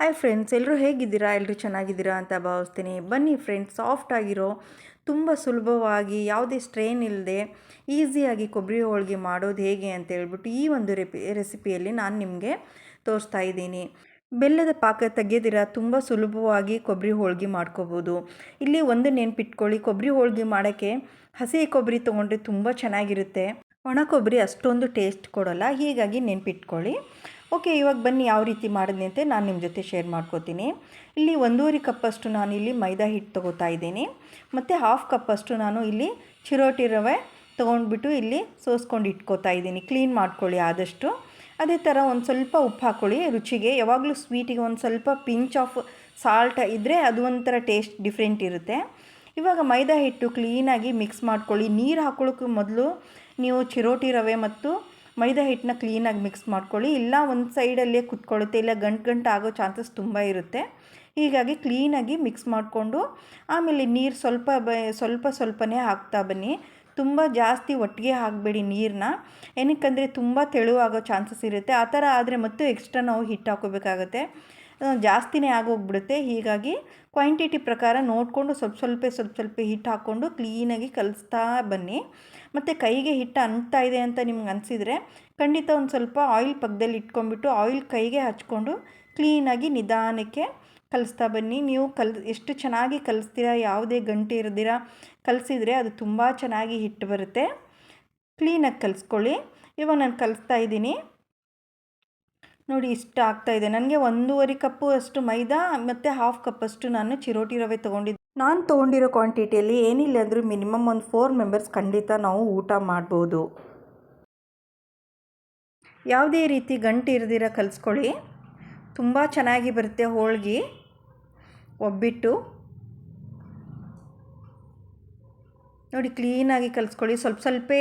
Hi friends ಎಲ್ಲರೂ ಹೇಗಿದ್ದೀರಾ? ಎಲ್ಲರೂ ಚೆನ್ನಾಗಿದ್ದೀರಾ? ಅಂತ ಭಾವಿಸ್ತೀನಿ. ಬನ್ನಿ ಫ್ರೆಂಡ್ಸ್ ಸಾಫ್ಟ್ ಆಗಿರೋ, ತುಂಬ ಸುಲಭವಾಗಿ, ಯಾವುದೇ ಸ್ಟ್ರೈನ್ ಇಲ್ಲದೆ ಈಸಿಯಾಗಿ ಕೊಬ್ಬರಿ ಹೋಳಿಗೆ ಮಾಡೋದು ಹೇಗೆ ಅಂತ ಹೇಳ್ಬಿಟ್ಟು ಈ ಒಂದು ರೆಪಿ ರೆಸಿಪಿಯಲ್ಲಿ ನಾನು ನಿಮಗೆ ತೋರಿಸ್ತಾ ಇದ್ದೀನಿ. ಬೆಲ್ಲದ ಪಾಕ ತೆಗೆದಿರ ತುಂಬ ಸುಲಭವಾಗಿ ಕೊಬ್ಬರಿ ಹೋಳಿಗೆ ಮಾಡ್ಕೋಬೋದು. ಇಲ್ಲಿ ಒಂದು ನೆನ್ಪಿಟ್ಕೊಳ್ಳಿ, ಕೊಬ್ಬರಿ ಹೋಳಿಗೆ ಮಾಡೋಕ್ಕೆ ಹಸಿ ಕೊಬ್ಬರಿ ತೊಗೊಂಡ್ರೆ ತುಂಬ ಚೆನ್ನಾಗಿರುತ್ತೆ. ಒಣ ಕೊಬ್ಬರಿ ಅಷ್ಟೊಂದು ಟೇಸ್ಟ್ ಕೊಡೋಲ್ಲ, ಹೀಗಾಗಿ ನೆನ್ಪಿಟ್ಕೊಳ್ಳಿ. ಓಕೆ, ಇವಾಗ ಬನ್ನಿ ಯಾವ ರೀತಿ ಮಾಡಿದ್ನಿ ಅಂತ ನಾನು ನಿಮ್ಮ ಜೊತೆ ಶೇರ್ ಮಾಡ್ಕೋತೀನಿ. ಇಲ್ಲಿ ಒಂದೂವರೆ ಕಪ್ಪಷ್ಟು ನಾನು ಇಲ್ಲಿ ಮೈದಾ ಹಿಟ್ಟು ತೊಗೋತಾ ಇದ್ದೀನಿ. ಮತ್ತು ಹಾಫ್ ಕಪ್ಪಷ್ಟು ನಾನು ಇಲ್ಲಿ ಚಿರೋಟಿ ರವೆ ತೊಗೊಂಡ್ಬಿಟ್ಟು ಇಲ್ಲಿ ಸೋಸ್ಕೊಂಡು ಇಟ್ಕೋತಾ ಇದ್ದೀನಿ. ಕ್ಲೀನ್ ಮಾಡ್ಕೊಳ್ಳಿ ಆದಷ್ಟು. ಅದೇ ಥರ ಒಂದು ಸ್ವಲ್ಪ ಉಪ್ಪು ಹಾಕ್ಕೊಳ್ಳಿ ರುಚಿಗೆ ಯಾವಾಗಲೂ ಸ್ವೀಟಿಗೆ ಒಂದು ಸ್ವಲ್ಪ ಪಿಂಚ್ ಆಫ್ ಸಾಲ್ಟ್ ಇದ್ದರೆ ಅದು ಒಂಥರ ಟೇಸ್ಟ್ ಡಿಫ್ರೆಂಟ್ ಇರುತ್ತೆ. ಇವಾಗ ಮೈದಾ ಹಿಟ್ಟು ಕ್ಲೀನಾಗಿ ಮಿಕ್ಸ್ ಮಾಡ್ಕೊಳ್ಳಿ. ನೀರು ಹಾಕೊಳ್ಳೋಕ್ಕೂ ಮೊದಲು ನೀವು ಚಿರೋಟಿ ರವೆ ಮತ್ತು ಮೈದಾ ಹಿಟ್ಟನ್ನ ಕ್ಲೀನಾಗಿ ಮಿಕ್ಸ್ ಮಾಡ್ಕೊಳ್ಳಿ. ಇಲ್ಲ ಒಂದು ಸೈಡಲ್ಲೇ ಕುತ್ಕೊಳ್ಳುತ್ತೆ. ಇಲ್ಲ ಗಂಟು ಗಂಟು ಆಗೋ ಚಾನ್ಸಸ್ ತುಂಬ ಇರುತ್ತೆ. ಹೀಗಾಗಿ ಕ್ಲೀನಾಗಿ ಮಿಕ್ಸ್ ಮಾಡಿಕೊಂಡು ಆಮೇಲೆ ನೀರು ಸ್ವಲ್ಪ ಬ, ಸ್ವಲ್ಪ ಸ್ವಲ್ಪನೇ ಹಾಕ್ತಾ ಬನ್ನಿ. ತುಂಬ ಜಾಸ್ತಿ ಒಟ್ಟಿಗೆ ಹಾಕಬೇಡಿ ನೀರನ್ನ ಏನಕ್ಕಂದರೆ ತುಂಬ ತೆಳುವಾಗೋ ಚಾನ್ಸಸ್ ಇರುತ್ತೆ. ಆ ಥರ ಆದರೆ ಮತ್ತು ಎಕ್ಸ್ಟ್ರಾ ನಾವು ಹಿಟ್ಟು ಹಾಕೋಬೇಕಾಗತ್ತೆ. ಜಾಸ್ತಿನೇ ಆಗೋಗ್ಬಿಡುತ್ತೆ. ಹೀಗಾಗಿ ಕ್ವಾಂಟಿಟಿ ಪ್ರಕಾರ ನೋಡಿಕೊಂಡು ಸ್ವಲ್ಪ ಸ್ವಲ್ಪ ಸ್ವಲ್ಪ ಸ್ವಲ್ಪ ಹಿಟ್ಟು ಹಾಕ್ಕೊಂಡು ಕ್ಲೀನಾಗಿ ಕಲಿಸ್ತಾ ಬನ್ನಿ. ಮತ್ತು ಕೈಗೆ ಹಿಟ್ಟು ಅಂತಾ ಇದೆ ಅಂತ ನಿಮ್ಗೆ ಅನಿಸಿದರೆ ಖಂಡಿತ ಒಂದು ಸ್ವಲ್ಪ ಆಯಿಲ್ ಪಕ್ಕದಲ್ಲಿ ಇಟ್ಕೊಂಡ್ಬಿಟ್ಟು ಆಯಿಲ್ ಕೈಗೆ ಹಚ್ಕೊಂಡು ಕ್ಲೀನಾಗಿ ನಿಧಾನಕ್ಕೆ ಕಲಿಸ್ತಾ ಬನ್ನಿ. ನೀವು ಕಲ್, ಎಷ್ಟು ಚೆನ್ನಾಗಿ ಕಲಿಸ್ತೀರಾ, ಯಾವುದೇ ಗಂಟೆ ಇರದಿರ, ಕಲಿಸಿದರೆ ಅದು ತುಂಬ ಚೆನ್ನಾಗಿ ಹಿಟ್ಟು ಬರುತ್ತೆ. ಕ್ಲೀನಾಗಿ ಕಲಿಸ್ಕೊಳ್ಳಿ. ಇವಾಗ ನಾನು ಕಲಿಸ್ತಾ ಇದ್ದೀನಿ. ನೋಡಿ, ಇಷ್ಟ ಆಗ್ತಾಯಿದೆ ನನಗೆ ಒಂದೂವರೆ ಕಪ್ಪು ಅಷ್ಟು ಮೈದಾ ಮತ್ತು ಹಾಫ್ ಕಪ್ಪಷ್ಟು ನಾನು ಚಿರೋಟಿ ರವೆ ತೊಗೊಂಡಿದ್ದೆ ನಾನು ತೊಗೊಂಡಿರೋ ಕ್ವಾಂಟಿಟಿಯಲ್ಲಿ ಏನಿಲ್ಲ ಅಂದರೂ ಮಿನಿಮಮ್ ಒಂದು ಫೋರ್ ಮೆಂಬರ್ಸ್ ಖಂಡಿತ ನಾವು ಊಟ ಮಾಡ್ಬೋದು. ಯಾವುದೇ ರೀತಿ ಗಂಟು ಇರದಿರ ಕಲಿಸ್ಕೊಳ್ಳಿ. ತುಂಬ ಚೆನ್ನಾಗಿ ಬರುತ್ತೆ ಹೋಳ್ಗೆ. ಒಬ್ಬಿಟ್ಟು. ನೋಡಿ ಕ್ಲೀನಾಗಿ ಕಲಿಸ್ಕೊಳ್ಳಿ. ಸ್ವಲ್ಪ ಸ್ವಲ್ಪ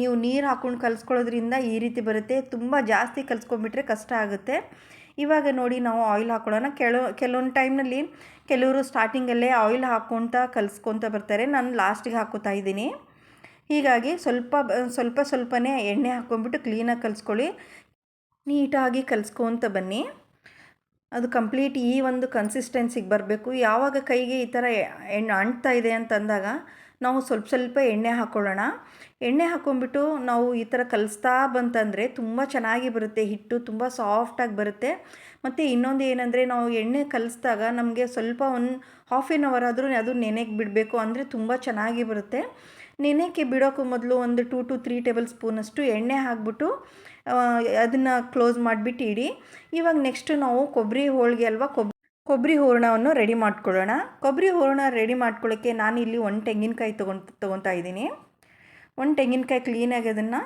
ನೀವು ನೀರು ಹಾಕ್ಕೊಂಡು ಕಲಿಸ್ಕೊಳ್ಳೋದ್ರಿಂದ ಈ ರೀತಿ ಬರುತ್ತೆ. ತುಂಬ ಜಾಸ್ತಿ ಕಲಿಸ್ಕೊಂಡ್ಬಿಟ್ರೆ ಕಷ್ಟ ಆಗುತ್ತೆ. ಇವಾಗ ನೋಡಿ, ನಾವು ಆಯಿಲ್ ಹಾಕೊಳ್ಳೋಣ. ಕೆಲವು ಕೆಲವೊಂದು ಟೈಮ್ನಲ್ಲಿ ಕೆಲವರು ಸ್ಟಾರ್ಟಿಂಗಲ್ಲೇ ಆಯಿಲ್ ಹಾಕ್ಕೊತ ಕಲಿಸ್ಕೊತ ಬರ್ತಾರೆ. ನಾನು ಲಾಸ್ಟಿಗೆ ಹಾಕೋತಾ ಇದ್ದೀನಿ. ಹೀಗಾಗಿ ಸ್ವಲ್ಪ ಸ್ವಲ್ಪ ಸ್ವಲ್ಪನೇ ಎಣ್ಣೆ ಹಾಕ್ಕೊಂಬಿಟ್ಟು ಕ್ಲೀನಾಗಿ ಕಲಿಸ್ಕೊಳ್ಳಿ. ನೀಟಾಗಿ ಕಲಿಸ್ಕೊತ ಬನ್ನಿ. ಅದು ಕಂಪ್ಲೀಟ್ ಈ ಒಂದು ಕನ್ಸಿಸ್ಟೆನ್ಸಿಗೆ ಬರಬೇಕು. ಯಾವಾಗ ಕೈಗೆ ಈ ಥರ ಎಣ್ಣೆ ಅಂಟ್ತಾ ಇದೆ ಅಂತಂದಾಗ ನಾವು ಸ್ವಲ್ಪ ಸ್ವಲ್ಪ ಎಣ್ಣೆ ಹಾಕ್ಕೊಳ್ಳೋಣ ಎಣ್ಣೆ ಹಾಕ್ಕೊಂಡ್ಬಿಟ್ಟು ನಾವು ಈ ಥರ ಕಲಿಸ್ತಾ ಬಂತಂದರೆ ತುಂಬ ಚೆನ್ನಾಗಿ ಬರುತ್ತೆ, ಹಿಟ್ಟು ತುಂಬ ಸಾಫ್ಟಾಗಿ ಬರುತ್ತೆ. ಮತ್ತು ಇನ್ನೊಂದು ಏನಂದರೆ ನಾವು ಎಣ್ಣೆ ಕಲಿಸ್ದಾಗ ನಮಗೆ ಸ್ವಲ್ಪ ಒಂದು ಹಾಫ್ ಆನ್ ಅವರ್ ಆದರೂ ಅದು ನೆನೆಗೆ ಬಿಡಬೇಕು ಅಂದರೆ ತುಂಬ ಚೆನ್ನಾಗಿ ಬರುತ್ತೆ. ನೆನೆಗೆ ಬಿಡೋಕ್ಕೂ ಮೊದಲು ಒಂದು ಟೂ ಟು ತ್ರೀ ಟೇಬಲ್ ಸ್ಪೂನಷ್ಟು ಎಣ್ಣೆ ಹಾಕ್ಬಿಟ್ಟು ಅದನ್ನು ಕ್ಲೋಸ್ ಮಾಡಿಬಿಟ್ಟು ಇಡಿ ಇವಾಗ ನೆಕ್ಸ್ಟು ನಾವು ಕೊಬ್ಬರಿ ಹೋಳಿಗೆ ಅಲ್ವಾ ಕೊಬ್ ಕೊಬ್ಬರಿ ಹೂರಣವನ್ನು ರೆಡಿ ಮಾಡ್ಕೊಳ್ಳೋಣ. ಕೊಬ್ಬರಿ ಹೂರಣ ರೆಡಿ ಮಾಡ್ಕೊಳ್ಳೋಕ್ಕೆ ನಾನು ಇಲ್ಲಿ ಒಂದು ತೆಂಗಿನಕಾಯಿ ತೊಗೊಂಡು ತೊಗೊತಾ ಇದ್ದೀನಿ. ಒಂದು ತೆಂಗಿನಕಾಯಿ ಕ್ಲೀನಾಗಿ ಅದನ್ನು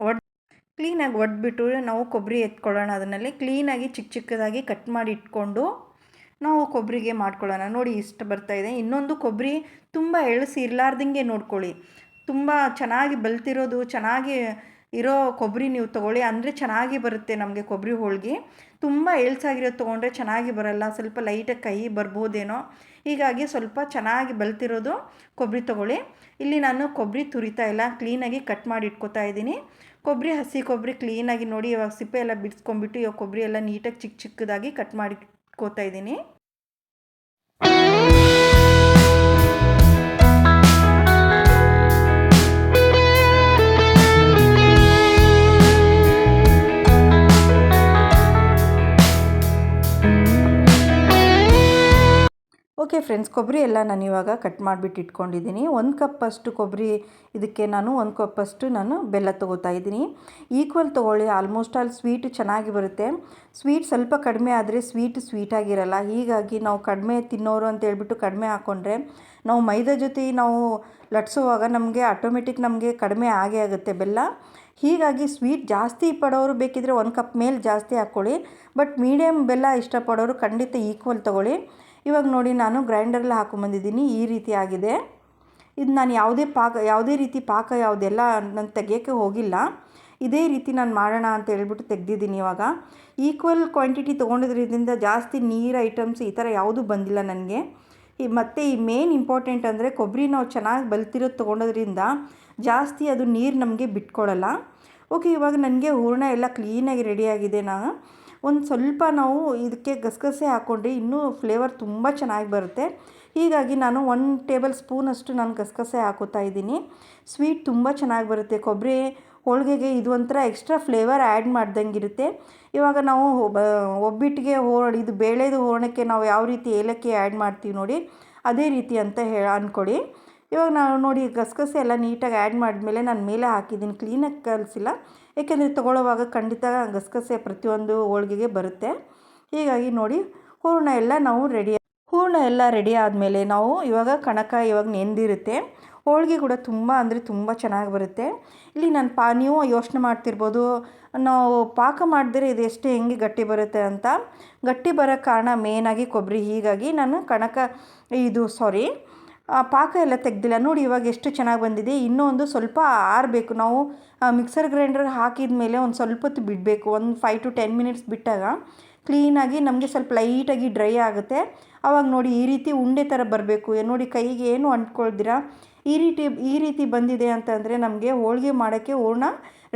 ಒಡ್ ಕ್ಲೀನಾಗಿ ಒಡ್ಬಿಟ್ಟು ನಾವು ಕೊಬ್ಬರಿ ಎತ್ಕೊಳ್ಳೋಣ. ಅದನ್ನಲ್ಲಿ ಕ್ಲೀನಾಗಿ ಚಿಕ್ಕ ಚಿಕ್ಕದಾಗಿ ಕಟ್ ಮಾಡಿ ಇಟ್ಕೊಂಡು ನಾವು ಕೊಬ್ಬರಿಗೆ ಮಾಡ್ಕೊಳ್ಳೋಣ. ನೋಡಿ ಇಷ್ಟು ಬರ್ತಾಯಿದೆ ಇನ್ನೊಂದು ಕೊಬ್ಬರಿ ತುಂಬ ಎಳಸಿ ಇರಲಾರ್ದಂಗೆ ನೋಡ್ಕೊಳ್ಳಿ. ತುಂಬ ಚೆನ್ನಾಗಿ ಬಲ್ತಿರೋದು, ಚೆನ್ನಾಗಿ ಇರೋ ಕೊಬ್ಬರಿ ನೀವು ತೊಗೊಳ್ಳಿ. ಅಂದರೆ ಚೆನ್ನಾಗಿ ಬರುತ್ತೆ ನಮಗೆ ಕೊಬ್ಬರಿ ಹೋಳಿಗೆ. ತುಂಬ ಎಳ್ಸಾಗಿರೋದು ತೊಗೊಂಡ್ರೆ ಚೆನ್ನಾಗಿ ಬರಲ್ಲ. ಸ್ವಲ್ಪ ಲೈಟಾಗಿ ಕೈ ಬರ್ಬೋದೇನೋ. ಹೀಗಾಗಿ ಸ್ವಲ್ಪ ಚೆನ್ನಾಗಿ ಬಲ್ತಿರೋದು ಕೊಬ್ಬರಿ ತೊಗೊಳ್ಳಿ. ಇಲ್ಲಿ ನಾನು ಕೊಬ್ಬರಿ ತುರಿತಾ ಇಲ್ಲ. ಕ್ಲೀನಾಗಿ ಕಟ್ ಮಾಡಿ ಇಟ್ಕೋತಾ ಇದ್ದೀನಿ. ಕೊಬ್ಬರಿ, ಹಸಿ ಕೊಬ್ಬರಿ ಕ್ಲೀನಾಗಿ ನೋಡಿ. ಇವಾಗ ಸಿಪ್ಪೆ ಎಲ್ಲ ಬಿಡಿಸ್ಕೊಂಬಿಟ್ಟು ಇವಾಗ ಕೊಬ್ಬರಿ ಎಲ್ಲ ನೀಟಾಗಿ ಚಿಕ್ಕ ಚಿಕ್ಕದಾಗಿ ಕಟ್ ಮಾಡಿ ಇಟ್ಕೋತಾ ಇದ್ದೀನಿ. ಫ್ರೆಂಡ್ಸ್ ಕೊಬ್ಬರಿ ಎಲ್ಲ ನಾನು ಇವಾಗ ಕಟ್ ಮಾಡಿಬಿಟ್ಟು ಇಟ್ಕೊಂಡಿದ್ದೀನಿ ಒಂದು ಕಪ್ಪಷ್ಟು ಕೊಬ್ಬರಿ, ಇದಕ್ಕೆ ನಾನು ಒಂದು ಕಪ್ಪಷ್ಟು ನಾನು ಬೆಲ್ಲ ತೊಗೋತಾ ಇದ್ದೀನಿ ಈಕ್ವಲ್ ತೊಗೊಳ್ಳಿ ಆಲ್ಮೋಸ್ಟ್ ಆಲ್ ಸ್ವೀಟ್ ಚೆನ್ನಾಗಿ ಬರುತ್ತೆ. ಸ್ವೀಟ್ ಸ್ವಲ್ಪ ಕಡಿಮೆ ಆದರೆ ಸ್ವೀಟ್ ಸ್ವೀಟಾಗಿರಲ್ಲ ಹೀಗಾಗಿ ನಾವು ಕಡಿಮೆ ತಿನ್ನೋರು ಅಂತ ಹೇಳ್ಬಿಟ್ಟು ಕಡಿಮೆ ಹಾಕ್ಕೊಂಡ್ರೆ ನಾವು ಮೈದಾ ಜೊತೆ ನಾವು ಲಟ್ಸುವಾಗ ನಮಗೆ ಆಟೋಮೆಟಿಕ್ ನಮಗೆ ಕಡಿಮೆ ಆಗೇ ಆಗುತ್ತೆ ಬೆಲ್ಲ. ಹೀಗಾಗಿ ಸ್ವೀಟ್ ಜಾಸ್ತಿ ಪಡೋರು ಬೇಕಿದ್ರೆ ಒಂದು ಕಪ್ ಮೇಲೆ ಜಾಸ್ತಿ ಹಾಕ್ಕೊಳ್ಳಿ ಬಟ್ ಮೀಡಿಯಮ್ ಬೆಲ್ಲ ಇಷ್ಟಪಡೋರು ಖಂಡಿತ ಈಕ್ವಲ್ ತೊಗೊಳ್ಳಿ. ಇವಾಗ ನೋಡಿ ನಾನು ಗ್ರೈಂಡರಲ್ಲಿ ಹಾಕೊಂಬಂದಿದ್ದೀನಿ, ಈ ರೀತಿ ಆಗಿದೆ. ಇದು ನಾನು ಯಾವುದೇ ಪಾಕ, ಯಾವುದೇ ರೀತಿ ಪಾಕ ಯಾವುದೆಲ್ಲ ನಾನು ತೆಗಿಯೋಕ್ಕೆ ಹೋಗಿಲ್ಲ. ಇದೇ ರೀತಿ ನಾನು ಮಾಡೋಣ ಅಂತ ಹೇಳ್ಬಿಟ್ಟು ತೆಗ್ದಿದ್ದೀನಿ ಇವಾಗ. ಈಕ್ವಲ್ ಕ್ವಾಂಟಿಟಿ ತೊಗೊಂಡಿದ್ರಿಂದ ಜಾಸ್ತಿ ನೀರು ಐಟಮ್ಸ್ ಈ ಥರ ಯಾವುದೂ ಬಂದಿಲ್ಲ ನನಗೆ. ಈ ಮತ್ತು ಈ ಮೇನ್ ಇಂಪಾರ್ಟೆಂಟ್ ಅಂದರೆ ಕೊಬ್ಬರಿ ನಾವು ಚೆನ್ನಾಗಿ ಬಲ್ತಿರೋದು ತೊಗೊಂಡೋದ್ರಿಂದ ಜಾಸ್ತಿ ಅದು ನೀರು ನಮಗೆ ಬಿಟ್ಕೊಳ್ಳಲ್ಲ ಓಕೆ, ಇವಾಗ ನನಗೆ ಹೂರಣ ಎಲ್ಲ ಕ್ಲೀನಾಗಿ ರೆಡಿಯಾಗಿದೆ ನಾನು. ಒಂದು ಸ್ವಲ್ಪ ನಾವು ಇದಕ್ಕೆ ಗಸಗಸೆ ಹಾಕ್ಕೊಂಡ್ರೆ ಇನ್ನೂ ಫ್ಲೇವರ್ ತುಂಬ ಚೆನ್ನಾಗಿ ಬರುತ್ತೆ. ಹೀಗಾಗಿ ನಾನು ಒನ್ ಟೇಬಲ್ ಸ್ಪೂನಷ್ಟು ನಾನು ಗಸಗಸೆ ಹಾಕೋತಾ ಇದ್ದೀನಿ. ಸ್ವೀಟ್ ತುಂಬ ಚೆನ್ನಾಗಿ ಬರುತ್ತೆ. ಕೊಬ್ಬರಿ ಹೋಳಿಗೆಗೆ ಇದು ಒಂಥರ ಎಕ್ಸ್ಟ್ರಾ ಫ್ಲೇವರ್ ಆ್ಯಡ್ ಮಾಡ್ದಂಗಿರುತ್ತೆ ಇವಾಗ ನಾವು ಒಬ್ಬಿಟ್ಟಿಗೆ ಹೋರ್ ಇದು ಬೇಳೆದು ಹೂರಣಕ್ಕೆ ನಾವು ಯಾವ ರೀತಿ ಏಲಕ್ಕಿ ಆ್ಯಡ್ ಮಾಡ್ತೀವಿ ನೋಡಿ, ಅದೇ ರೀತಿ ಅಂತ ಹೇಳಿ ಅಂದ್ಕೊಳ್ಳಿ ಇವಾಗ ನಾವು ನೋಡಿ ಗಸಗಸೆ ಎಲ್ಲ ನೀಟಾಗಿ ಆ್ಯಡ್ ಮಾಡಿದ್ಮೇಲೆ ನಾನು ಮೇಲೆ ಹಾಕಿದ್ದೀನಿ ಕ್ಲೀನಾಗಿ ಕಲಿಸಿಲ್ಲ. ಏಕೆಂದರೆ ತೊಗೊಳ್ಳೋವಾಗ ಖಂಡಿತ ಗಸಗಸೆ ಪ್ರತಿಯೊಂದು ಹೋಳಿಗೆಗೆ ಬರುತ್ತೆ. ಹೀಗಾಗಿ ನೋಡಿ, ಹೂರಣ ಎಲ್ಲ ನಾವು ರೆಡಿ ಹೂರಣ ಎಲ್ಲ ರೆಡಿ ಆದಮೇಲೆ ನಾವು ಇವಾಗ ಕಣಕ ಇವಾಗ ನೆಂದಿರುತ್ತೆ. ಹೋಳಿಗೆ ಕೂಡ ತುಂಬ ಅಂದರೆ ತುಂಬ ಚೆನ್ನಾಗಿ ಬರುತ್ತೆ. ಇಲ್ಲಿ ನಾನು ಪಾ ಯೋಚನೆ ಮಾಡ್ತಿರ್ಬೋದು, ನಾವು ಪಾಕ ಮಾಡಿದ್ರೆ ಇದು ಎಷ್ಟು ಹೆಂಗೆ ಗಟ್ಟಿ ಬರುತ್ತೆ ಅಂತ. ಗಟ್ಟಿ ಬರೋ ಕಾರಣ ಮೇನಾಗಿ ಕೊಬ್ಬರಿ. ಹೀಗಾಗಿ ನಾನು ಕಣಕ ಇದು ಸಾರಿ ಪಾಕ ಎಲ್ಲ ತೆಗೆದಿಲ್ಲ. ನೋಡಿ ಇವಾಗ ಎಷ್ಟು ಚೆನ್ನಾಗಿ ಬಂದಿದೆ. ಇನ್ನೂ ಒಂದು ಸ್ವಲ್ಪ ಆರಬೇಕು. ನಾವು ಮಿಕ್ಸರ್ ಗ್ರೈಂಡರ್ಗೆ ಹಾಕಿದ ಮೇಲೆ ಒಂದು ಸ್ವಲ್ಪ ಹೊತ್ತು ಬಿಡಬೇಕು. ಒಂದು ಫೈವ್ ಟು ಟೆನ್ ಮಿನಿಟ್ಸ್ ಬಿಟ್ಟಾಗ ಕ್ಲೀನಾಗಿ ನಮಗೆ ಸ್ವಲ್ಪ ಲೈಟಾಗಿ ಡ್ರೈ ಆಗುತ್ತೆ. ಆವಾಗ ನೋಡಿ ಈ ರೀತಿ ಉಂಡೆ ಥರ ಬರಬೇಕು. ನೋಡಿ ಕೈಗೆ ಏನು ಅಂಟ್ಕೊಳ್ದಿರ? ಈ ರೀತಿ ಈ ರೀತಿ ಬಂದಿದೆ ಅಂತಂದರೆ ನಮಗೆ ಹೋಳಿಗೆ ಮಾಡೋಕ್ಕೆ ಹೂರ್ಣ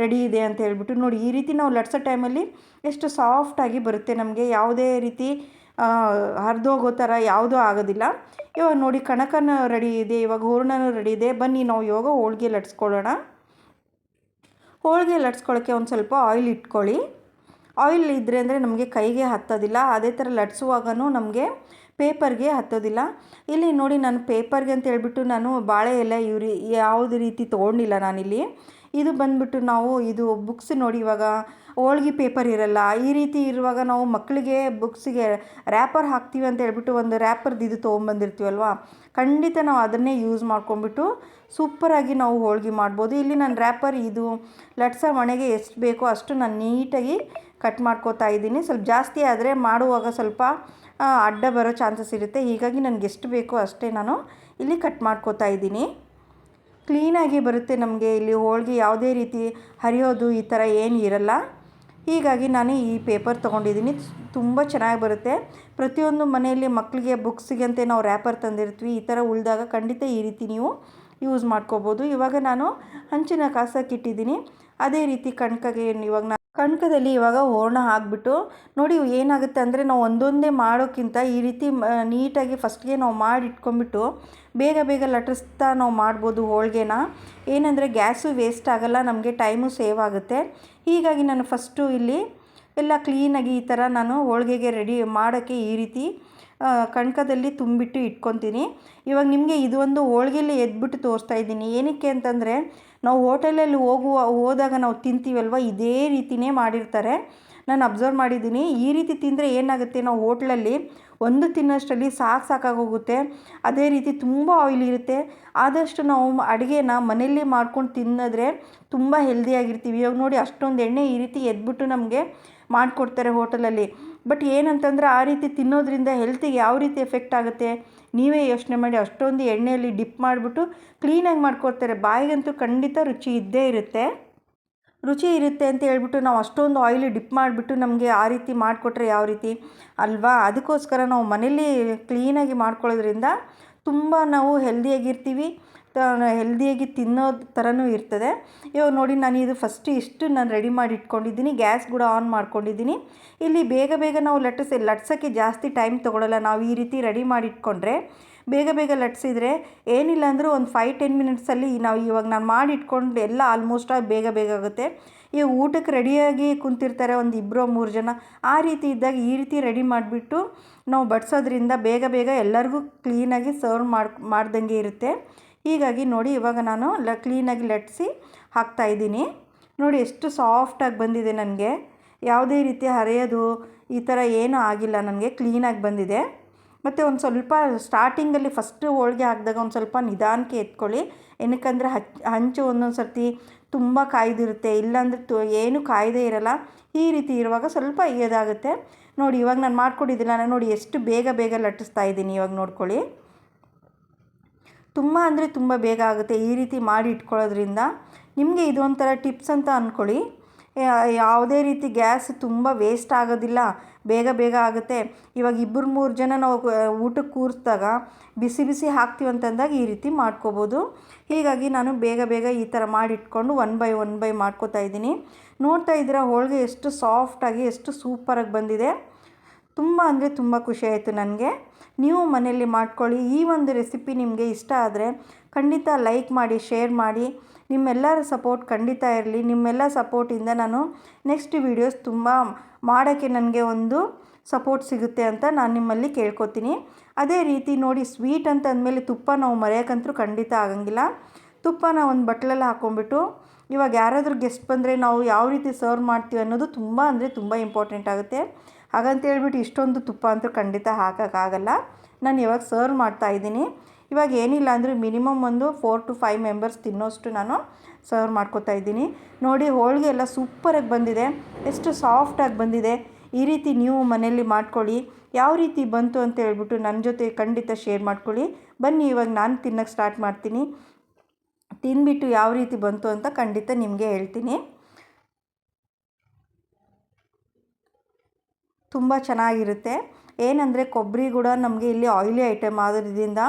ರೆಡಿ ಇದೆ ಅಂತ ಹೇಳ್ಬಿಟ್ಟು ನೋಡಿ ಈ ರೀತಿ ನಾವು ಲಟ್ಸೋ ಟೈಮಲ್ಲಿ ಎಷ್ಟು ಸಾಫ್ಟಾಗಿ ಬರುತ್ತೆ ನಮಗೆ. ಯಾವುದೇ ರೀತಿ ಹರಿದೋಗೋ ಥರ ಯಾವುದೂ ಆಗೋದಿಲ್ಲ. ಇವಾಗ ನೋಡಿ, ಕಣಕನ ರೆಡಿ ಇದೆ, ಇವಾಗ ಹೂರಣನೂ ರೆಡಿ ಇದೆ. ಬನ್ನಿ, ನಾವು ಇವಾಗ ಹೋಳಿಗೆ ಲಟ್ಸ್ಕೊಳ್ಳೋಣ. ಹೋಳಿಗೆ ಲಟ್ಸ್ಕೊಳ್ಳೋಕ್ಕೆ ಒಂದು ಸ್ವಲ್ಪ ಆಯಿಲ್ ಇಟ್ಕೊಳ್ಳಿ. ಆಯಿಲ್ ಇದ್ದರೆ ಅಂದರೆ ನಮಗೆ ಕೈಗೆ ಹತ್ತೋದಿಲ್ಲ. ಅದೇ ಥರ ಲಟ್ಸುವಾಗೂ ನಮಗೆ ಪೇಪರ್ಗೆ ಹತ್ತೋದಿಲ್ಲ. ಇಲ್ಲಿ ನೋಡಿ, ನಾನು ಪೇಪರ್ಗೆ ಅಂತ ಹೇಳ್ಬಿಟ್ಟು ನಾನು ಬಾಳೆ ಎಲೆ ಇವ್ರಿ, ಯಾವುದೇ ರೀತಿ ತೊಗೊಂಡಿಲ್ಲ ನಾನಿಲ್ಲಿ. ಇದು ಬಂದ್ಬಿಟ್ಟು ನಾವು ಇದು ಬುಕ್ಸ್ ನೋಡಿ ಇವಾಗ ಹೋಳ್ಗೆ ಪೇಪರ್ ಇರಲ್ಲ. ಈ ರೀತಿ ಇರುವಾಗ ನಾವು ಮಕ್ಕಳಿಗೆ ಬುಕ್ಸಿಗೆ ರ್ಯಾಪರ್ ಹಾಕ್ತೀವಿ ಅಂತ ಹೇಳ್ಬಿಟ್ಟು ಒಂದು ರ್ಯಾಪರ್ದು ಇದು ತೊಗೊಂಬಂದಿರ್ತೀವಲ್ವ ಖಂಡಿತ ನಾವು ಅದನ್ನೇ ಯೂಸ್ ಮಾಡ್ಕೊಂಬಿಟ್ಟು ಸೂಪರಾಗಿ ನಾವು ಹೋಳ್ಗೆ ಮಾಡ್ಬೋದು. ಇಲ್ಲಿ ನಾನು ರ್ಯಾಪರ್ ಇದು. ಲಟ್ಸ ಮಣೆಗೆ ಎಷ್ಟು ಬೇಕೋ ಅಷ್ಟು ನಾನು ನೀಟಾಗಿ ಕಟ್ ಮಾಡ್ಕೋತಾ ಇದ್ದೀನಿ. ಸ್ವಲ್ಪ ಜಾಸ್ತಿ ಆದರೆ ಮಾಡುವಾಗ ಸ್ವಲ್ಪ ಅಡ್ಡ ಬರೋ ಚಾನ್ಸಸ್ ಇರುತ್ತೆ. ಹೀಗಾಗಿ ನನಗೆ ಎಷ್ಟು ಬೇಕೋ ಅಷ್ಟೇ ನಾನು ಇಲ್ಲಿ ಕಟ್ ಮಾಡ್ಕೋತಾ ಇದ್ದೀನಿ. ಕ್ಲೀನಾಗಿ ಬರುತ್ತೆ ನಮಗೆ ಇಲ್ಲಿ ಹೋಳಿಗೆ. ಯಾವುದೇ ರೀತಿ ಹರಿಯೋದು ಈ ಥರ ಏನು ಇರಲ್ಲ. ಹೀಗಾಗಿ ನಾನು ಈ ಪೇಪರ್ ತೊಗೊಂಡಿದ್ದೀನಿ. ತುಂಬ ಚೆನ್ನಾಗಿ ಬರುತ್ತೆ. ಪ್ರತಿಯೊಂದು ಮನೆಯಲ್ಲಿ ಮಕ್ಕಳಿಗೆ ಬುಕ್ಸಿಗೆ ಅಂತ ನಾವು ರ್ಯಾಪರ್ ತಂದಿರ್ತೀವಿ. ಈ ಥರ ಉಳಿದಾಗ ಖಂಡಿತ ಈ ರೀತಿ ನೀವು ಯೂಸ್ ಮಾಡ್ಕೋಬೋದು. ಇವಾಗ ನಾನು ಹಂಚಿನ ಕಾಸಕ್ಕಿಟ್ಟಿದ್ದೀನಿ. ಅದೇ ರೀತಿ ಕಣ್ಕಗೆ ಇವಾಗ ನಾನು ಕಣ್ಕದಲ್ಲಿ ಇವಾಗ ಹೂರ್ಣ ಹಾಕ್ಬಿಟ್ಟು ನೋಡಿ ಏನಾಗುತ್ತೆ ಅಂದರೆ ನಾವು ಒಂದೊಂದೇ ಮಾಡೋಕ್ಕಿಂತ ಈ ರೀತಿ ನೀಟಾಗಿ ಫಸ್ಟ್ಗೆ ನಾವು ಮಾಡಿ ಇಟ್ಕೊಂಡ್ಬಿಟ್ಟು ಬೇಗ ಬೇಗ ಲಟ್ಟಿಸ್ತಾ ನಾವು ಮಾಡ್ಬೋದು ಹೋಳಿಗೆನ. ಏನಂದರೆ ಗ್ಯಾಸು ವೇಸ್ಟ್ ಆಗೋಲ್ಲ, ನಮಗೆ ಟೈಮು ಸೇವ್ ಆಗುತ್ತೆ. ಹೀಗಾಗಿ ನಾನು ಫಸ್ಟು ಇಲ್ಲಿ ಎಲ್ಲ ಕ್ಲೀನಾಗಿ ಈ ಥರ ನಾನು ಹೋಳಿಗೆಗೆ ರೆಡಿ ಮಾಡೋಕ್ಕೆ ಈ ರೀತಿ ಕಣ್ಕದಲ್ಲಿ ತುಂಬಿಟ್ಟು ಇಟ್ಕೊತೀನಿ. ಇವಾಗ ನಿಮಗೆ ಇದು ಒಂದು ಹೋಳ್ಗೆಲಿ ಎದ್ಬಿಟ್ಟು ತೋರಿಸ್ತಾ ಇದ್ದೀನಿ. ಏನಕ್ಕೆ ಅಂತಂದರೆ, ನಾವು ಹೋಟೆಲಲ್ಲಿ ಹೋಗುವ, ಹೋದಾಗ ನಾವು ತಿಂತೀವಲ್ವ? ಇದೇ ರೀತಿಯೇ ಮಾಡಿರ್ತಾರೆ. ನಾನು ಅಬ್ಸರ್ವ್ ಮಾಡಿದ್ದೀನಿ. ಈ ರೀತಿ ತಿಂದರೆ ಏನಾಗುತ್ತೆ? ನಾವು ಹೋಟ್ಲಲ್ಲಿ ಒಂದು ತಿನ್ನೋಷ್ಟರಲ್ಲಿ ಸಾಕು ಸಾಕಾಗಿ ಹೋಗುತ್ತೆ ಅದೇ ರೀತಿ ತುಂಬ ಆಯಿಲ್ ಇರುತ್ತೆ. ಆದಷ್ಟು ನಾವು ಅಡುಗೆನ ಮನೆಯಲ್ಲೇ ಮಾಡ್ಕೊಂಡು ತಿನ್ನೋದ್ರೆ ತುಂಬ ಹೆಲ್ದಿಯಾಗಿರ್ತೀವಿ ಇವಾಗ ನೋಡಿ ಅಷ್ಟೊಂದು ಎಣ್ಣೆ ಈ ರೀತಿ ಎದ್ಬಿಟ್ಟು ನಮಗೆ ಮಾಡಿಕೊಡ್ತಾರೆ ಹೋಟೆಲಲ್ಲಿ. ಬಟ್ ಏನಂತಂದರೆ ಆ ರೀತಿ ತಿನ್ನೋದ್ರಿಂದ ಹೆಲ್ತಿಗೆ ಯಾವ ರೀತಿ ಎಫೆಕ್ಟ್ ಆಗುತ್ತೆ? ನೀವೇ ಯೋಚನೆ ಮಾಡಿ ಅಷ್ಟೊಂದು ಎಣ್ಣೆಯಲ್ಲಿ ಡಿಪ್ ಮಾಡಿಬಿಟ್ಟು ಕ್ಲೀನಾಗಿ ಮಾಡ್ಕೊಡ್ತಾರೆ. ಬಾಯಿಗಂತೂ ಖಂಡಿತ ರುಚಿ ಇದ್ದೇ ಇರುತ್ತೆ. ರುಚಿ ಇರುತ್ತೆ ಅಂತ ಹೇಳ್ಬಿಟ್ಟು ನಾವು ಅಷ್ಟೊಂದು ಆಯಿಲ್ ಡಿಪ್ ಮಾಡಿಬಿಟ್ಟು ನಮಗೆ ಆ ರೀತಿ ಮಾಡಿಕೊಟ್ರೆ ಯಾವ ರೀತಿ? ಅಲ್ವಾ? ಅದಕ್ಕೋಸ್ಕರ ನಾವು ಮನೇಲಿ ಕ್ಲೀನಾಗಿ ಮಾಡ್ಕೊಳ್ಳೋದ್ರಿಂದ ತುಂಬ ನಾವು ಹೆಲ್ದಿಯಾಗಿರ್ತೀವಿ ಹೆಲ್ದಿಯಾಗಿ ತಿನ್ನೋ ಥರನೂ ಇರ್ತದೆ. ಇವಾಗ ನೋಡಿ, ನಾನು ಇದು ಫಸ್ಟ್ ಇಷ್ಟು ನಾನು ರೆಡಿ ಮಾಡಿ ಇಟ್ಕೊಂಡಿದ್ದೀನಿ. ಗ್ಯಾಸ್ ಕೂಡ ಆನ್ ಮಾಡ್ಕೊಂಡಿದ್ದೀನಿ. ಇಲ್ಲಿ ಬೇಗ ಬೇಗ ನಾವು ಲಟ್ಟಿಸಿ ಲಟ್ಸೋಕ್ಕೆ ಜಾಸ್ತಿ ಟೈಮ್ ತೊಗೊಳ್ಳಲ್ಲ ನಾವು ಈ ರೀತಿ ರೆಡಿ ಮಾಡಿ ಇಟ್ಕೊಂಡ್ರೆ, ಬೇಗ ಬೇಗ ಲಟ್ಸಿದ್ರೆ ಏನಿಲ್ಲ ಅಂದರೂ ಒಂದು ಫೈವ್ ಟೆನ್ ಮಿನಿಟ್ಸಲ್ಲಿ ನಾವು ಇವಾಗ ನಾನು ಮಾಡಿ ಇಟ್ಕೊಂಡು ಎಲ್ಲ ಆಲ್ಮೋಸ್ಟ್ ಆಗಿ ಬೇಗ ಬೇಗ ಆಗುತ್ತೆ. ಈಗ ಊಟಕ್ಕೆ ರೆಡಿಯಾಗಿ ಕುಂತಿರ್ತಾರೆ ಒಂದು ಇಬ್ಬರು ಮೂರು ಜನ. ಆ ರೀತಿ ಇದ್ದಾಗ ಈ ರೀತಿ ರೆಡಿ ಮಾಡಿಬಿಟ್ಟು ನಾವು ಬಡಿಸೋದ್ರಿಂದ ಬೇಗ ಬೇಗ ಎಲ್ಲರಿಗೂ ಕ್ಲೀನಾಗಿ ಸರ್ವ್ ಮಾಡಿ, ಮಾಡ್ದಂಗೆ ಇರುತ್ತೆ. ಹೀಗಾಗಿ ನೋಡಿ ಇವಾಗ ನಾನು ಲ ಕ್ಲೀನಾಗಿ ಲಟ್ಟಿಸಿ ಹಾಕ್ತಾಯಿದ್ದೀನಿ ನೋಡಿ ಎಷ್ಟು ಸಾಫ್ಟಾಗಿ ಬಂದಿದೆ ನನಗೆ. ಯಾವುದೇ ರೀತಿ ಹರಿಯೋದು ಈ ಥರ ಏನೂ ಆಗಿಲ್ಲ ನನಗೆ, ಕ್ಲೀನಾಗಿ ಬಂದಿದೆ. ಮತ್ತು ಒಂದು ಸ್ವಲ್ಪ ಸ್ಟಾರ್ಟಿಂಗಲ್ಲಿ ಫಸ್ಟು ಹೋಳಿಗೆ ಹಾಕಿದಾಗ ಒಂದು ಸ್ವಲ್ಪ ನಿಧಾನಕ್ಕೆ ಎತ್ಕೊಳ್ಳಿ. ಏನಕ್ಕಂದರೆ ಹಚ್ ಹಂಚು ಒಂದೊಂದು ಸರ್ತಿ ತುಂಬ ಕಾಯ್ದಿರುತ್ತೆ, ಇಲ್ಲಾಂದರೆ ತು ಏನು ಕಾಯ್ದೆ ಇರಲ್ಲ. ಈ ರೀತಿ ಇರುವಾಗ ಸ್ವಲ್ಪ ಇದಾಗುತ್ತೆ. ನೋಡಿ ಇವಾಗ ನಾನು ಮಾಡ್ಕೊಟ್ಟಿದ್ದಿಲ್ಲ ನಾನು ನೋಡಿ ಎಷ್ಟು ಬೇಗ ಬೇಗ ಲಟ್ಟಿಸ್ತಾ ಇದ್ದೀನಿ ಇವಾಗ ನೋಡ್ಕೊಳ್ಳಿ. ತುಂಬ ಅಂದರೆ ತುಂಬ ಬೇಗ ಆಗುತ್ತೆ ಈ ರೀತಿ ಮಾಡಿ ಇಟ್ಕೊಳ್ಳೋದ್ರಿಂದ. ನಿಮಗೆ ಇದೊಂಥರ ಟಿಪ್ಸ್ ಅಂತ ಅಂದ್ಕೊಳ್ಳಿ ಯಾವುದೇ ರೀತಿ ಗ್ಯಾಸ್ ತುಂಬ ವೇಸ್ಟ್ ಆಗೋದಿಲ್ಲ, ಬೇಗ ಬೇಗ ಆಗುತ್ತೆ. ಇವಾಗ ಇಬ್ಬರು ಮೂರು ಜನ ನಾವು ಊಟಕ್ಕೆ ಕೂರಿಸಿದಾಗ ಬಿಸಿ ಬಿಸಿ ಹಾಕ್ತೀವಿ ಅಂತಂದಾಗ ಈ ರೀತಿ ಮಾಡ್ಕೋಬೋದು. ಹೀಗಾಗಿ ನಾನು ಬೇಗ ಬೇಗ ಈ ಥರ ಮಾಡಿಟ್ಕೊಂಡು ಒನ್ ಬೈ ಒನ್ ಬೈ ಮಾಡ್ಕೋತಾ ಇದ್ದೀನಿ. ನೋಡ್ತಾ ಇದ್ದೀರಾ, ಹೋಳಿಗೆ ಎಷ್ಟು ಸಾಫ್ಟಾಗಿ ಎಷ್ಟು ಸೂಪರಾಗಿ ಬಂದಿದೆ. ತುಂಬ ಅಂದರೆ ತುಂಬ ಖುಷಿ ಆಯಿತು ನನಗೆ. ನೀವು ಮನೆಯಲ್ಲಿ ಮಾಡ್ಕೊಳ್ಳಿ. ಈ ಒಂದು ರೆಸಿಪಿ ನಿಮಗೆ ಇಷ್ಟ ಆದರೆ ಖಂಡಿತ ಲೈಕ್ ಮಾಡಿ, ಶೇರ್ ಮಾಡಿ. ನಿಮ್ಮೆಲ್ಲರ ಸಪೋರ್ಟ್ ಖಂಡಿತ ಇರಲಿ. ನಿಮ್ಮೆಲ್ಲ ಸಪೋರ್ಟಿಂದ ನಾನು ನೆಕ್ಸ್ಟ್ ವೀಡಿಯೋಸ್ ತುಂಬ ಮಾಡೋಕ್ಕೆ ನನಗೆ ಒಂದು ಸಪೋರ್ಟ್ ಸಿಗುತ್ತೆ ಅಂತ ನಾನು ನಿಮ್ಮಲ್ಲಿ ಕೇಳ್ಕೊತೀನಿ. ಅದೇ ರೀತಿ ನೋಡಿ, ಸ್ವೀಟ್ ಅಂತ ಅಂದಮೇಲೆ ತುಪ್ಪ ನಾವು ಮರೆಯೋಕ್ಕಂತೂ ಖಂಡಿತ ಆಗಂಗಿಲ್ಲ. ತುಪ್ಪನ ಒಂದು ಬಟ್ಲಲ್ಲಿ ಹಾಕ್ಕೊಂಡ್ಬಿಟ್ಟು ಇವಾಗ ಯಾರಾದರೂ ಗೆಸ್ಟ್ ಬಂದರೆ ನಾವು ಯಾವ ರೀತಿ ಸರ್ವ್ ಮಾಡ್ತೀವಿ ಅನ್ನೋದು ತುಂಬ ಅಂದರೆ ತುಂಬ ಇಂಪಾರ್ಟೆಂಟ್ ಆಗುತ್ತೆ. ಹಾಗಂತ ಹೇಳ್ಬಿಟ್ಟು ಇಷ್ಟೊಂದು ತುಪ್ಪ ಅಂತೂ ಖಂಡಿತ ಹಾಕೋಕ್ಕಾಗಲ್ಲ ನಾನು ಇವಾಗ ಸರ್ವ್ ಮಾಡ್ತಾ ಇದ್ದೀನಿ. ಇವಾಗ ಏನಿಲ್ಲ ಅಂದರೆ ಮಿನಿಮಮ್ ಒಂದು ಫೋರ್ ಟು ಫೈವ್ ಮೆಂಬರ್ಸ್ ತಿನ್ನೋಷ್ಟು ನಾನು ಸರ್ವ್ ಮಾಡ್ಕೋತಾ ಇದ್ದೀನಿ. ನೋಡಿ ಹೋಳಿಗೆ ಎಲ್ಲ ಸೂಪರಾಗಿ ಬಂದಿದೆ. ಎಷ್ಟು ಸಾಫ್ಟಾಗಿ ಬಂದಿದೆ. ಈ ರೀತಿ ನೀವು ಮನೆಯಲ್ಲಿ ಮಾಡ್ಕೊಳ್ಳಿ. ಯಾವ ರೀತಿ ಬಂತು ಅಂತ ಹೇಳ್ಬಿಟ್ಟು ನನ್ನ ಜೊತೆ ಖಂಡಿತ ಶೇರ್ ಮಾಡ್ಕೊಳ್ಳಿ. ಬನ್ನಿ ಇವಾಗ ನಾನು ತಿನ್ನೋಕ್ಕೆ ಸ್ಟಾರ್ಟ್ ಮಾಡ್ತೀನಿ. ತಿಂದ್ಬಿಟ್ಟು ಯಾವ ರೀತಿ ಬಂತು ಅಂತ ಖಂಡಿತ ನಿಮಗೆ ಹೇಳ್ತೀನಿ. ತುಂಬ ಚೆನ್ನಾಗಿರುತ್ತೆ. ಏನಂದರೆ ಕೊಬ್ಬರಿ ಕೂಡ ನಮಗೆ ಇಲ್ಲಿ ಆಯಿಲಿ ಐಟಮ್ ಆದ್ರಿಂದ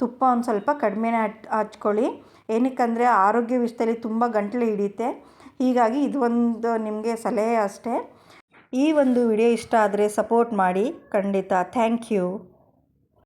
ತುಪ್ಪ ಒಂದು ಸ್ವಲ್ಪ ಕಡಿಮೆನೇ ಹಚ್ ಹಚ್ಕೊಳ್ಳಿ. ಏನಕ್ಕಂದರೆ ಆರೋಗ್ಯ ವಿಷಯದಲ್ಲಿ ತುಂಬ ಗಂಟಲು ಹಿಡಿಯುತ್ತೆ. ಹೀಗಾಗಿ ಇದು ಒಂದು ನಿಮಗೆ ಸಲಹೆ ಅಷ್ಟೇ. ಈ ಒಂದು ವಿಡಿಯೋ ಇಷ್ಟ ಆದರೆ ಸಪೋರ್ಟ್ ಮಾಡಿ. ಖಂಡಿತ. Thank you